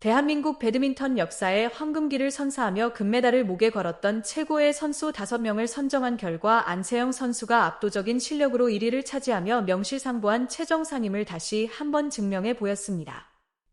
대한민국 배드민턴 역사의 황금기를 선사하며 금메달을 목에 걸었던 최고의 선수 5명을 선정한 결과 안세영 선수가 압도적인 실력으로 1위를 차지하며 명실상부한 최정 상임을 다시 한번 증명해 보였습니다.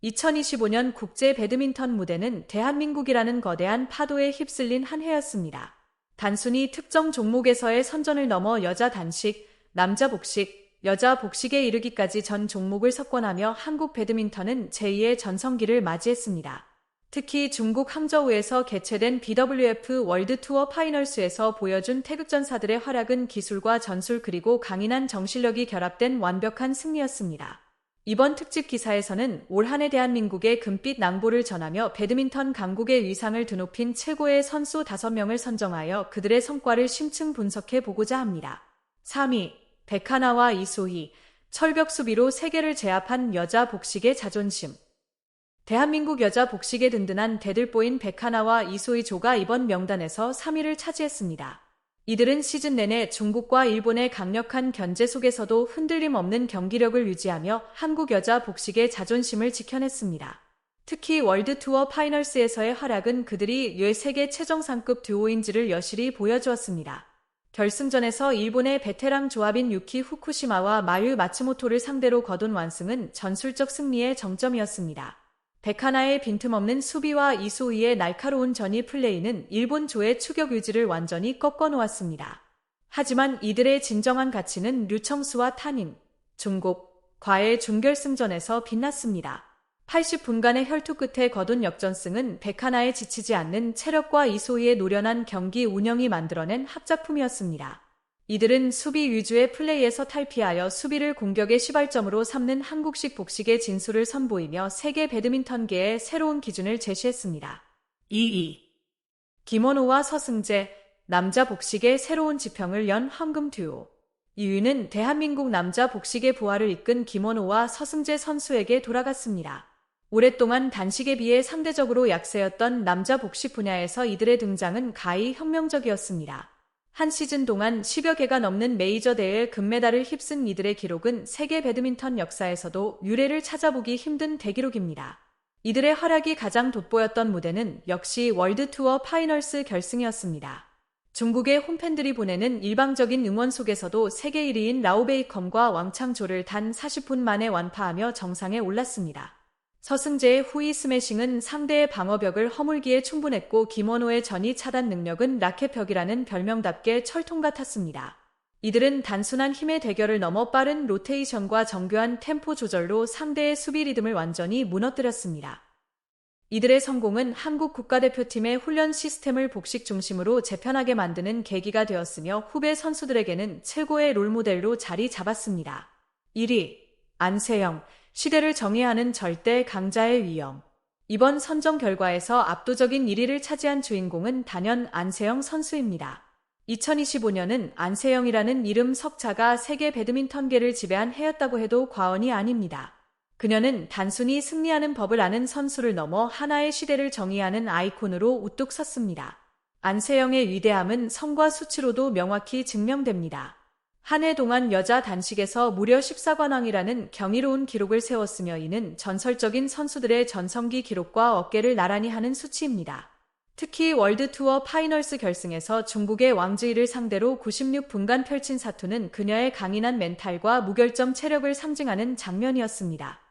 2025년 국제 배드민턴 무대는 대한민국이라는 거대한 파도에 휩쓸린 한 해였습니다. 단순히 특정 종목에서의 선전을 넘어 여자 단식, 남자 복식, 여자 복식에 이르기까지 전 종목을 석권하며 한국 배드민턴은 제2의 전성기를 맞이했습니다. 특히 중국 항저우에서 개최된 BWF 월드 투어 파이널스에서 보여준 태극전사들의 활약은 기술과 전술 그리고 강인한 정실력이 결합된 완벽한 승리였습니다. 이번 특집 기사에서는 올 한해 대한민국의 금빛 낭보를 전하며 배드민턴 강국의 위상을 드높인 최고의 선수 5명을 선정하여 그들의 성과를 심층 분석해 보고자 합니다. 3위 백하나와 이소희, 철벽 수비로 세계를 제압한 여자 복식의 자존심. 대한민국 여자 복식의 든든한 대들보인 백하나와 이소희 조가 이번 명단에서 3위를 차지했습니다. 이들은 시즌 내내 중국과 일본의 강력한 견제 속에서도 흔들림 없는 경기력을 유지하며 한국 여자 복식의 자존심을 지켜냈습니다. 특히 월드 투어 파이널스에서의 활약은 그들이 뇌 세계 최정상급 듀오인지를 여실히 보여주었습니다. 결승전에서 일본의 베테랑 조합인 유키 후쿠시마와 마유 마츠모토를 상대로 거둔 완승은 전술적 승리의 정점이었습니다. 백하나의 빈틈없는 수비와 이소희의 날카로운 전위 플레이는 일본 조의 추격 유지를 완전히 꺾어놓았습니다. 하지만 이들의 진정한 가치는 류청수와 타님, 중국, 과의 준결승전에서 빛났습니다. 80분간의 혈투 끝에 거둔 역전승은 백하나에 지치지 않는 체력과 이소희의 노련한 경기 운영이 만들어낸 합작품이었습니다. 이들은 수비 위주의 플레이에서 탈피하여 수비를 공격의 시발점으로 삼는 한국식 복식의 진수를 선보이며 세계 배드민턴계의 새로운 기준을 제시했습니다. 2위 김원호와 서승재, 남자 복식의 새로운 지평을 연 황금 듀오 2위는 대한민국 남자 복식의 부활을 이끈 김원호와 서승재 선수에게 돌아갔습니다. 오랫동안 단식에 비해 상대적으로 약세였던 남자 복식 분야에서 이들의 등장은 가히 혁명적이었습니다. 한 시즌 동안 10여 개가 넘는 메이저 대회 금메달을 휩쓴 이들의 기록은 세계 배드민턴 역사에서도 유례를 찾아보기 힘든 대기록입니다. 이들의 활약이 가장 돋보였던 무대는 역시 월드 투어 파이널스 결승이었습니다. 중국의 홈팬들이 보내는 일방적인 응원 속에서도 세계 1위인 라오베이컴과 왕창조를 단 40분 만에 완파하며 정상에 올랐습니다. 서승재의 후위 스매싱은 상대의 방어벽을 허물기에 충분했고 김원호의 전위 차단 능력은 라켓벽이라는 별명답게 철통 같았습니다. 이들은 단순한 힘의 대결을 넘어 빠른 로테이션과 정교한 템포 조절로 상대의 수비 리듬을 완전히 무너뜨렸습니다. 이들의 성공은 한국 국가대표팀의 훈련 시스템을 복식 중심으로 재편하게 만드는 계기가 되었으며 후배 선수들에게는 최고의 롤모델로 자리 잡았습니다. 1위 안세영 시대를 정의하는 절대 강자의 위험. 이번 선정 결과에서 압도적인 1위를 차지한 주인공은 단연 안세영 선수입니다. 2025년은 안세영이라는 이름 석자가 세계 배드민턴계를 지배한 해였다고 해도 과언이 아닙니다. 그녀는 단순히 승리하는 법을 아는 선수를 넘어 하나의 시대를 정의하는 아이콘으로 우뚝 섰습니다. 안세영의 위대함은 성과 수치로도 명확히 증명됩니다. 한 해 동안 여자 단식에서 무려 14관왕이라는 경이로운 기록을 세웠으며 이는 전설적인 선수들의 전성기 기록과 어깨를 나란히 하는 수치입니다. 특히 월드투어 파이널스 결승에서 중국의 왕지이를 상대로 96분간 펼친 사투는 그녀의 강인한 멘탈과 무결점 체력을 상징하는 장면이었습니다.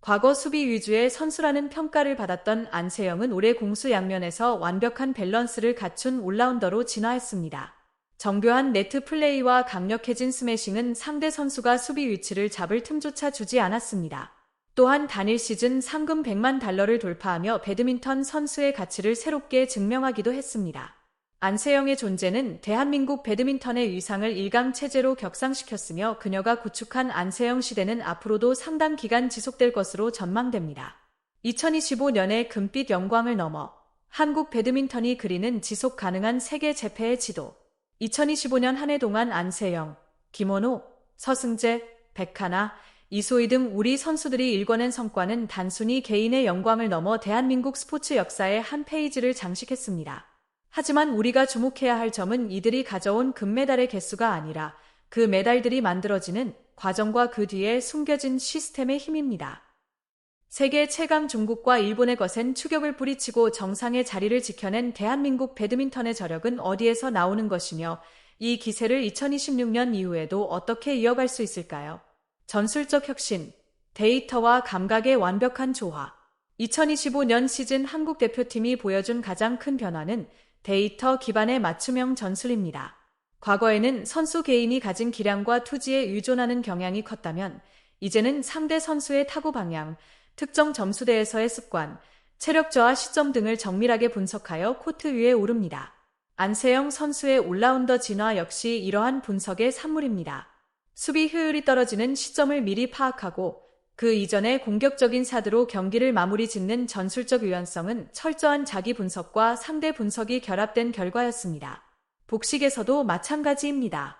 과거 수비 위주의 선수라는 평가를 받았던 안세영은 올해 공수 양면에서 완벽한 밸런스를 갖춘 올라운더로 진화했습니다. 정교한 네트 플레이와 강력해진 스매싱은 상대 선수가 수비 위치를 잡을 틈조차 주지 않았습니다. 또한 단일 시즌 상금 100만 달러를 돌파하며 배드민턴 선수의 가치를 새롭게 증명하기도 했습니다. 안세영의 존재는 대한민국 배드민턴의 위상을 일강 체제로 격상시켰으며 그녀가 구축한 안세영 시대는 앞으로도 상당 기간 지속될 것으로 전망됩니다. 2025년의 금빛 영광을 넘어 한국 배드민턴이 그리는 지속 가능한 세계 재패의 지도 2025년 한 해 동안 안세영, 김원호, 서승재, 백하나, 이소희 등 우리 선수들이 일궈낸 성과는 단순히 개인의 영광을 넘어 대한민국 스포츠 역사의 한 페이지를 장식했습니다. 하지만 우리가 주목해야 할 점은 이들이 가져온 금메달의 개수가 아니라 그 메달들이 만들어지는 과정과 그 뒤에 숨겨진 시스템의 힘입니다. 세계 최강 중국과 일본의 거센 추격을 뿌리치고 정상의 자리를 지켜낸 대한민국 배드민턴의 저력은 어디에서 나오는 것이며 이 기세를 2026년 이후에도 어떻게 이어갈 수 있을까요? 전술적 혁신, 데이터와 감각의 완벽한 조화. 2025년 시즌 한국 대표팀이 보여준 가장 큰 변화는 데이터 기반의 맞춤형 전술입니다. 과거에는 선수 개인이 가진 기량과 투지에 의존하는 경향이 컸다면 이제는 상대 선수의 타구 방향, 특정 점수대에서의 습관, 체력 저하 시점 등을 정밀하게 분석하여 코트 위에 오릅니다. 안세영 선수의 올라운더 진화 역시 이러한 분석의 산물입니다. 수비 효율이 떨어지는 시점을 미리 파악하고 그 이전에 공격적인 사드로 경기를 마무리 짓는 전술적 유연성은 철저한 자기 분석과 상대 분석이 결합된 결과였습니다. 복식에서도 마찬가지입니다.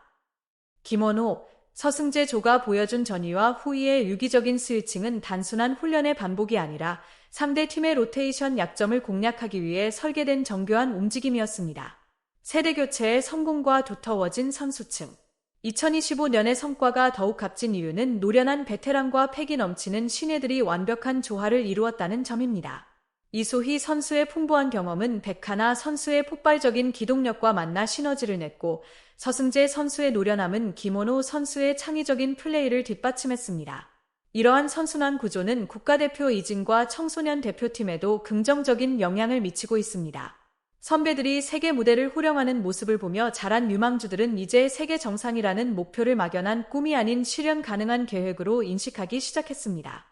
김원호, 서승재 조가 보여준 전위와 후위의 유기적인 스위칭은 단순한 훈련의 반복이 아니라 상대 팀의 로테이션 약점을 공략하기 위해 설계된 정교한 움직임이었습니다. 세대 교체의 성공과 두터워진 선수층. 2025년의 성과가 더욱 값진 이유는 노련한 베테랑과 패기 넘치는 신예들이 완벽한 조화를 이루었다는 점입니다. 이소희 선수의 풍부한 경험은 백하나 선수의 폭발적인 기동력과 만나 시너지를 냈고 서승재 선수의 노련함은 김원호 선수의 창의적인 플레이를 뒷받침했습니다. 이러한 선순환 구조는 국가대표 이진과 청소년 대표팀에도 긍정적인 영향을 미치고 있습니다. 선배들이 세계 무대를 호령하는 모습을 보며 자란 유망주들은 이제 세계 정상이라는 목표를 막연한 꿈이 아닌 실현 가능한 계획으로 인식하기 시작했습니다.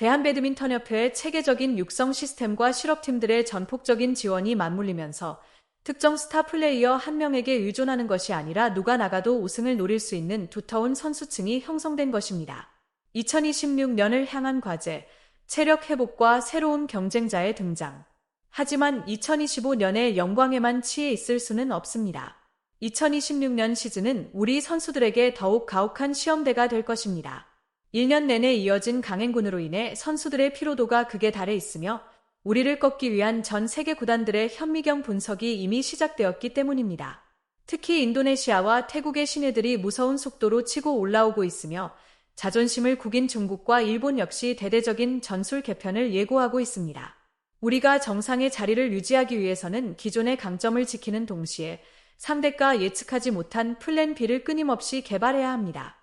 대한배드민턴협회의 체계적인 육성 시스템과 실업팀들의 전폭적인 지원이 맞물리면서 특정 스타 플레이어 한 명에게 의존하는 것이 아니라 누가 나가도 우승을 노릴 수 있는 두터운 선수층이 형성된 것입니다. 2026년을 향한 과제, 체력 회복과 새로운 경쟁자의 등장. 하지만 2025년의 영광에만 치해 있을 수는 없습니다. 2026년 시즌은 우리 선수들에게 더욱 가혹한 시험대가 될 것입니다. 1년 내내 이어진 강행군으로 인해 선수들의 피로도가 극에 달해 있으며 우리를 꺾기 위한 전 세계 구단들의 현미경 분석이 이미 시작되었기 때문입니다. 특히 인도네시아와 태국의 신예들이 무서운 속도로 치고 올라오고 있으며 자존심을 구긴 중국과 일본 역시 대대적인 전술 개편을 예고하고 있습니다. 우리가 정상의 자리를 유지하기 위해서는 기존의 강점을 지키는 동시에 상대가 예측하지 못한 플랜 B를 끊임없이 개발해야 합니다.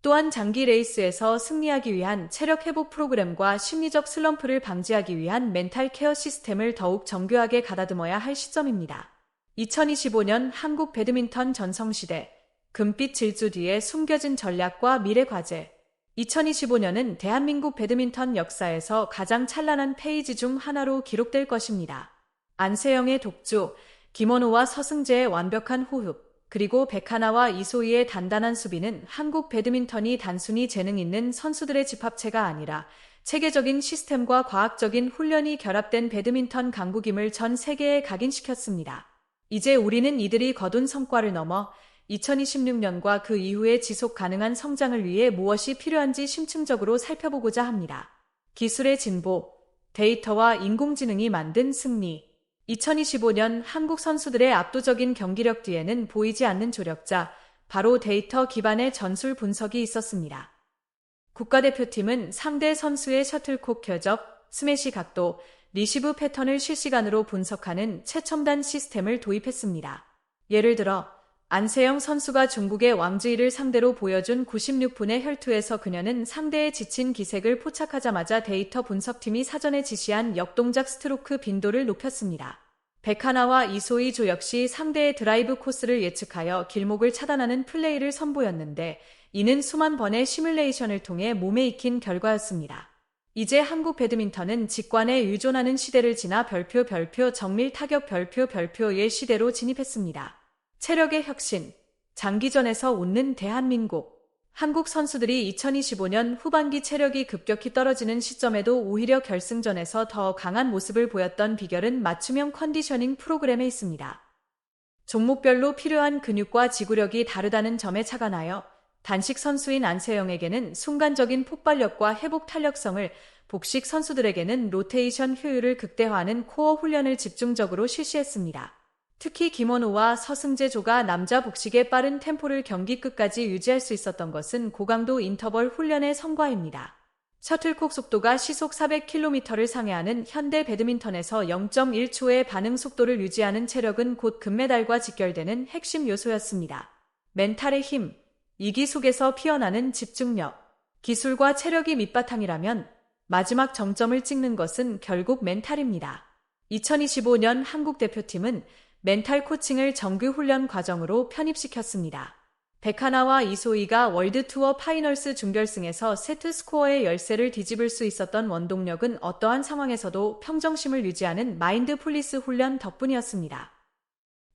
또한 장기 레이스에서 승리하기 위한 체력 회복 프로그램과 심리적 슬럼프를 방지하기 위한 멘탈 케어 시스템을 더욱 정교하게 가다듬어야 할 시점입니다. 2025년 한국 배드민턴 전성시대 금빛 질주 뒤에 숨겨진 전략과 미래 과제 2025년은 대한민국 배드민턴 역사에서 가장 찬란한 페이지 중 하나로 기록될 것입니다. 안세영의 독주, 김원호와 서승재의 완벽한 호흡, 그리고 백하나와 이소희의 단단한 수비는 한국 배드민턴이 단순히 재능 있는 선수들의 집합체가 아니라 체계적인 시스템과 과학적인 훈련이 결합된 배드민턴 강국임을 전 세계에 각인시켰습니다. 이제 우리는 이들이 거둔 성과를 넘어 2026년과 그 이후에 지속 가능한 성장을 위해 무엇이 필요한지 심층적으로 살펴보고자 합니다. 기술의 진보, 데이터와 인공지능이 만든 승리. 2025년 한국 선수들의 압도적인 경기력 뒤에는 보이지 않는 조력자, 바로 데이터 기반의 전술 분석이 있었습니다. 국가대표팀은 상대 선수의 셔틀콕 켜접, 스매시 각도, 리시브 패턴을 실시간으로 분석하는 최첨단 시스템을 도입했습니다. 예를 들어 안세영 선수가 중국의 왕지이를 상대로 보여준 96분의 혈투에서 그녀는 상대의 지친 기색을 포착하자마자 데이터 분석팀이 사전에 지시한 역동작 스트로크 빈도를 높였습니다. 백하나와 이소희 조 역시 상대의 드라이브 코스를 예측하여 길목을 차단하는 플레이를 선보였는데 이는 수만 번의 시뮬레이션을 통해 몸에 익힌 결과였습니다. 이제 한국 배드민턴은 직관에 의존하는 시대를 지나 별표 별표 정밀 타격 별표 별표의 시대로 진입했습니다. 체력의 혁신, 장기전에서 웃는 대한민국. 한국 선수들이 2025년 후반기 체력이 급격히 떨어지는 시점에도 오히려 결승전에서 더 강한 모습을 보였던 비결은 맞춤형 컨디셔닝 프로그램에 있습니다. 종목별로 필요한 근육과 지구력이 다르다는 점에 착안하여 단식 선수인 안세영에게는 순간적인 폭발력과 회복 탄력성을, 복식 선수들에게는 로테이션 효율을 극대화하는 코어 훈련을 집중적으로 실시했습니다. 특히 김원호와 서승재조가 남자 복식의 빠른 템포를 경기 끝까지 유지할 수 있었던 것은 고강도 인터벌 훈련의 성과입니다. 셔틀콕 속도가 시속 400km를 상회하는 현대 배드민턴에서 0.1초의 반응 속도를 유지하는 체력은 곧 금메달과 직결되는 핵심 요소였습니다. 멘탈의 힘, 이기 속에서 피어나는 집중력, 기술과 체력이 밑바탕이라면 마지막 정점을 찍는 것은 결국 멘탈입니다. 2025년 한국 대표팀은 멘탈 코칭을 정규 훈련 과정으로 편입시켰습니다. 백하나와 이소희가 월드투어 파이널스 준결승에서 세트 스코어의 열세를 뒤집을 수 있었던 원동력은 어떠한 상황에서도 평정심을 유지하는 마인드 폴리스 훈련 덕분이었습니다.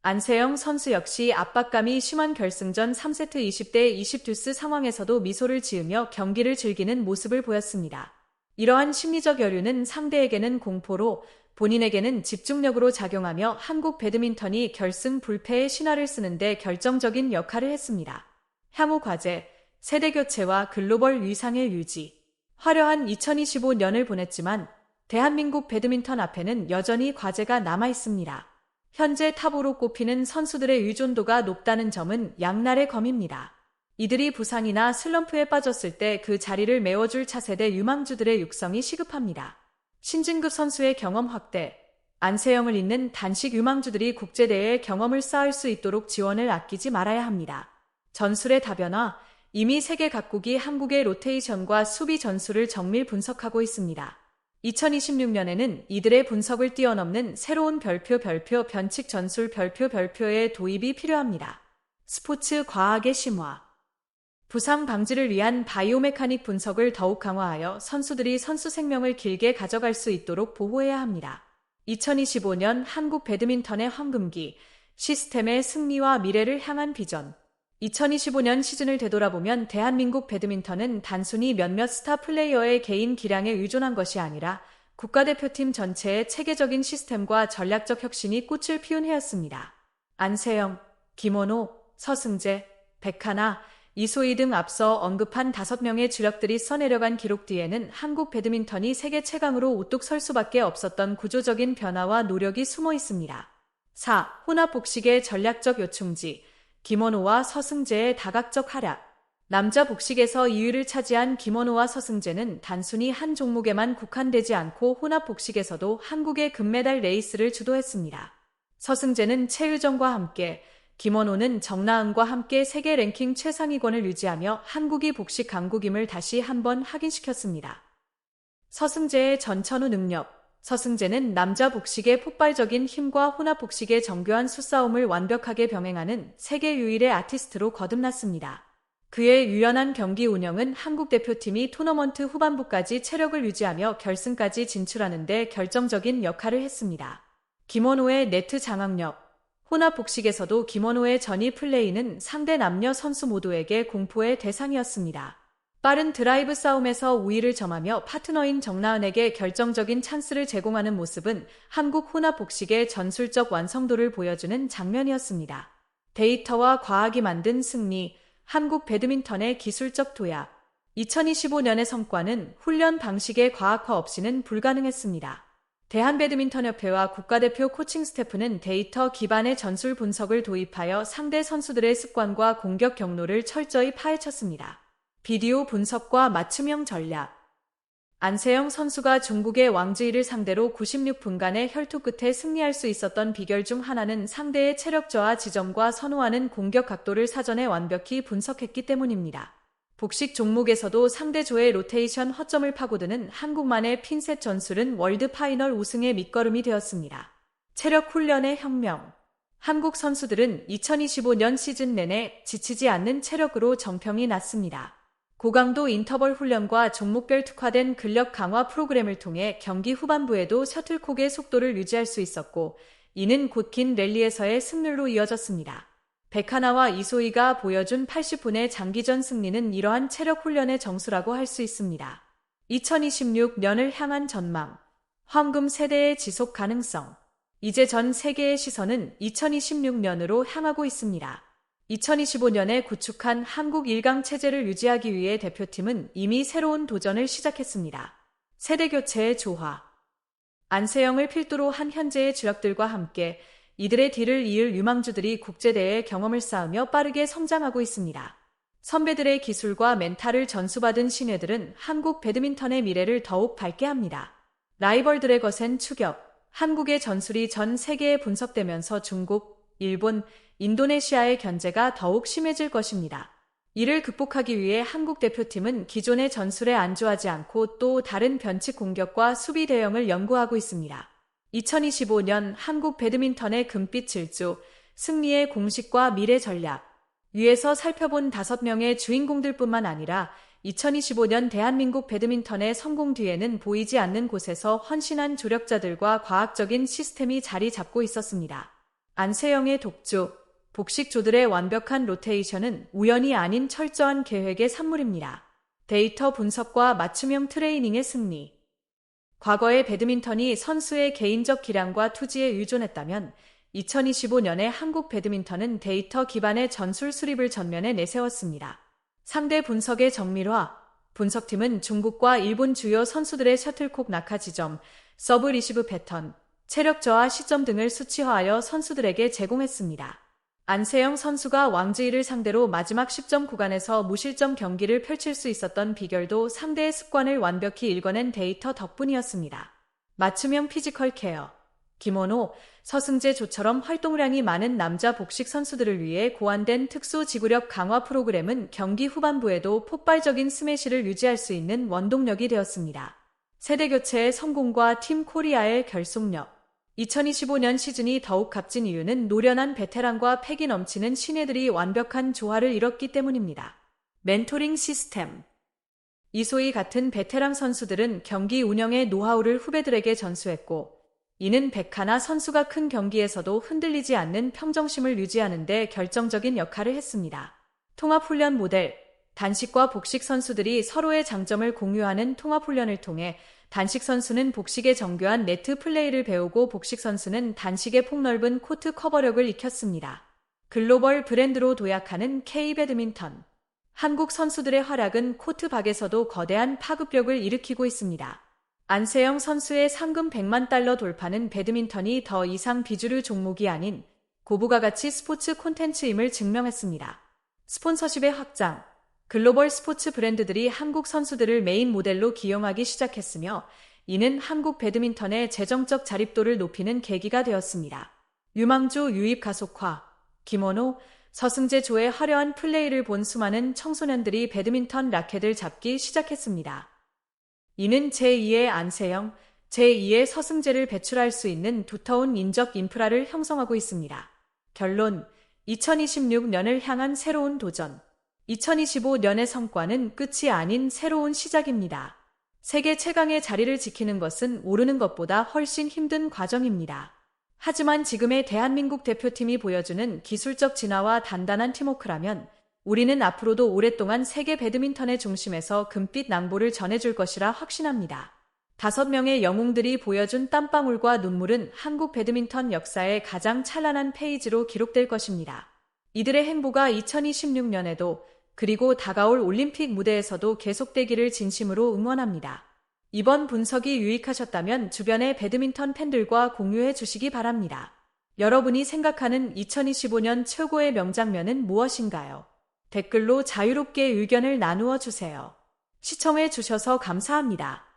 안세영 선수 역시 압박감이 심한 결승전 3세트 20대 20 듀스 상황에서도 미소를 지으며 경기를 즐기는 모습을 보였습니다. 이러한 심리적 여류는 상대에게는 공포로 본인에게는 집중력으로 작용하며 한국 배드민턴이 결승 불패의 신화를 쓰는데 결정적인 역할을 했습니다. 향후 과제, 세대 교체와 글로벌 위상의 유지. 화려한 2025년을 보냈지만 대한민국 배드민턴 앞에는 여전히 과제가 남아 있습니다. 현재 탑으로 꼽히는 선수들의 의존도가 높다는 점은 양날의 검입니다. 이들이 부상이나 슬럼프에 빠졌을 때 그 자리를 메워줄 차세대 유망주들의 육성이 시급합니다. 신진급 선수의 경험 확대, 안세영을 잇는 단식 유망주들이 국제대회에 경험을 쌓을 수 있도록 지원을 아끼지 말아야 합니다. 전술의 다변화, 이미 세계 각국이 한국의 로테이션과 수비 전술을 정밀 분석하고 있습니다. 2026년에는 이들의 분석을 뛰어넘는 새로운 별표 별표 변칙 전술 별표 별표의 도입이 필요합니다. 스포츠 과학의 심화 부상 방지를 위한 바이오메카닉 분석을 더욱 강화하여 선수들이 선수 생명을 길게 가져갈 수 있도록 보호해야 합니다. 2025년 한국 배드민턴의 황금기, 시스템의 승리와 미래를 향한 비전. 2025년 시즌을 되돌아보면 대한민국 배드민턴은 단순히 몇몇 스타 플레이어의 개인 기량에 의존한 것이 아니라 국가대표팀 전체의 체계적인 시스템과 전략적 혁신이 꽃을 피운 해였습니다. 안세영, 김원호, 서승재, 백하나, 이소희 등 앞서 언급한 다섯 명의 주력들이 써내려간 기록 뒤에는 한국 배드민턴이 세계 최강으로 우뚝 설 수밖에 없었던 구조적인 변화와 노력이 숨어 있습니다. 4. 혼합 복식의 전략적 요충지 김원호와 서승재의 다각적 활약 남자 복식에서 2위를 차지한 김원호와 서승재는 단순히 한 종목에만 국한되지 않고 혼합 복식에서도 한국의 금메달 레이스를 주도했습니다. 서승재는 최유정과 함께 김원호는 정나은과 함께 세계 랭킹 최상위권을 유지하며 한국이 복식 강국임을 다시 한번 확인시켰습니다. 서승재의 전천후 능력 서승재는 남자 복식의 폭발적인 힘과 혼합 복식의 정교한 수싸움을 완벽하게 병행하는 세계 유일의 아티스트로 거듭났습니다. 그의 유연한 경기 운영은 한국 대표팀이 토너먼트 후반부까지 체력을 유지하며 결승까지 진출하는 데 결정적인 역할을 했습니다. 김원호의 네트 장악력, 혼합 복식에서도 김원호의 전위 플레이는 상대 남녀 선수 모두에게 공포의 대상이었습니다. 빠른 드라이브 싸움에서 우위를 점하며 파트너인 정나은에게 결정적인 찬스를 제공하는 모습은 한국 혼합 복식의 전술적 완성도를 보여주는 장면이었습니다. 데이터와 과학이 만든 승리, 한국 배드민턴의 기술적 도약. 2025년의 성과는 훈련 방식의 과학화 없이는 불가능했습니다. 대한배드민턴협회와 국가대표 코칭 스태프는 데이터 기반의 전술 분석을 도입하여 상대 선수들의 습관과 공격 경로를 철저히 파헤쳤습니다. 비디오 분석과 맞춤형 전략 안세영 선수가 중국의 왕지이를 상대로 96분간의 혈투 끝에 승리할 수 있었던 비결 중 하나는 상대의 체력 저하 지점과 선호하는 공격 각도를 사전에 완벽히 분석했기 때문입니다. 복식 종목에서도 상대조의 로테이션 허점을 파고드는 한국만의 핀셋 전술은 월드 파이널 우승의 밑거름이 되었습니다. 체력 훈련의 혁명. 한국 선수들은 2025년 시즌 내내 지치지 않는 체력으로 정평이 났습니다. 고강도 인터벌 훈련과 종목별 특화된 근력 강화 프로그램을 통해 경기 후반부에도 셔틀콕의 속도를 유지할 수 있었고, 이는 곧 긴 랠리에서의 승률로 이어졌습니다. 백하나와 이소희가 보여준 80분의 장기전 승리는 이러한 체력 훈련의 정수라고 할 수 있습니다. 2026년을 향한 전망. 황금 세대의 지속 가능성. 이제 전 세계의 시선은 2026년으로 향하고 있습니다. 2025년에 구축한 한국 일강 체제를 유지하기 위해 대표팀은 이미 새로운 도전을 시작했습니다. 세대 교체의 조화. 안세영을 필두로 한 현재의 주력들과 함께 이들의 뒤를 이을 유망주들이 국제대회 경험을 쌓으며 빠르게 성장하고 있습니다. 선배들의 기술과 멘탈을 전수받은 신예들은 한국 배드민턴의 미래를 더욱 밝게 합니다. 라이벌들의 거센 추격, 한국의 전술이 전 세계에 분석되면서 중국, 일본, 인도네시아의 견제가 더욱 심해질 것입니다. 이를 극복하기 위해 한국 대표팀은 기존의 전술에 안주하지 않고 또 다른 변칙 공격과 수비 대형을 연구하고 있습니다. 2025년 한국 배드민턴의 금빛 질주, 승리의 공식과 미래 전략, 위에서 살펴본 다섯 명의 주인공들뿐만 아니라 2025년 대한민국 배드민턴의 성공 뒤에는 보이지 않는 곳에서 헌신한 조력자들과 과학적인 시스템이 자리 잡고 있었습니다. 안세영의 독주, 복식조들의 완벽한 로테이션은 우연이 아닌 철저한 계획의 산물입니다. 데이터 분석과 맞춤형 트레이닝의 승리. 과거의 배드민턴이 선수의 개인적 기량과 투지에 의존했다면 2025년에 한국 배드민턴은 데이터 기반의 전술 수립을 전면에 내세웠습니다. 상대 분석의 정밀화, 분석팀은 중국과 일본 주요 선수들의 셔틀콕 낙하 지점, 서브 리시브 패턴, 체력 저하 시점 등을 수치화하여 선수들에게 제공했습니다. 안세영 선수가 왕지일을 상대로 마지막 10점 구간에서 무실점 경기를 펼칠 수 있었던 비결도 상대의 습관을 완벽히 읽어낸 데이터 덕분이었습니다. 맞춤형 피지컬 케어 김원호, 서승재 조처럼 활동량이 많은 남자 복식 선수들을 위해 고안된 특수 지구력 강화 프로그램은 경기 후반부에도 폭발적인 스매시를 유지할 수 있는 원동력이 되었습니다. 세대 교체의 성공과 팀 코리아의 결속력. 2025년 시즌이 더욱 값진 이유는 노련한 베테랑과 패기 넘치는 신예들이 완벽한 조화를 이뤘기 때문입니다. 멘토링 시스템. 이소희 같은 베테랑 선수들은 경기 운영의 노하우를 후배들에게 전수했고 이는 백하나 선수가 큰 경기에서도 흔들리지 않는 평정심을 유지하는 데 결정적인 역할을 했습니다. 통합훈련 모델, 단식과 복식 선수들이 서로의 장점을 공유하는 통합훈련을 통해 단식 선수는 복식의 정교한 네트 플레이를 배우고 복식 선수는 단식의 폭넓은 코트 커버력을 익혔습니다. 글로벌 브랜드로 도약하는 K 배드민턴. 한국 선수들의 활약은 코트 밖에서도 거대한 파급력을 일으키고 있습니다. 안세영 선수의 상금 100만 달러 돌파는 배드민턴이 더 이상 비주류 종목이 아닌 고부가 가치 스포츠 콘텐츠임을 증명했습니다. 스폰서십의 확장, 글로벌 스포츠 브랜드들이 한국 선수들을 메인 모델로 기용하기 시작했으며 이는 한국 배드민턴의 재정적 자립도를 높이는 계기가 되었습니다. 유망주 유입 가속화, 김원호, 서승재 조의 화려한 플레이를 본 수많은 청소년들이 배드민턴 라켓을 잡기 시작했습니다. 이는 제2의 안세영, 제2의 서승재를 배출할 수 있는 두터운 인적 인프라를 형성하고 있습니다. 결론 2026년을 향한 새로운 도전 2025년의 성과는 끝이 아닌 새로운 시작입니다. 세계 최강의 자리를 지키는 것은 오르는 것보다 훨씬 힘든 과정입니다. 하지만 지금의 대한민국 대표팀이 보여주는 기술적 진화와 단단한 팀워크라면 우리는 앞으로도 오랫동안 세계 배드민턴의 중심에서 금빛 낭보를 전해줄 것이라 확신합니다. 다섯 명의 영웅들이 보여준 땀방울과 눈물은 한국 배드민턴 역사의 가장 찬란한 페이지로 기록될 것입니다. 이들의 행보가 2026년에도 그리고 다가올 올림픽 무대에서도 계속되기를 진심으로 응원합니다. 이번 분석이 유익하셨다면 주변의 배드민턴 팬들과 공유해 주시기 바랍니다. 여러분이 생각하는 2025년 최고의 명장면은 무엇인가요? 댓글로 자유롭게 의견을 나누어 주세요. 시청해 주셔서 감사합니다.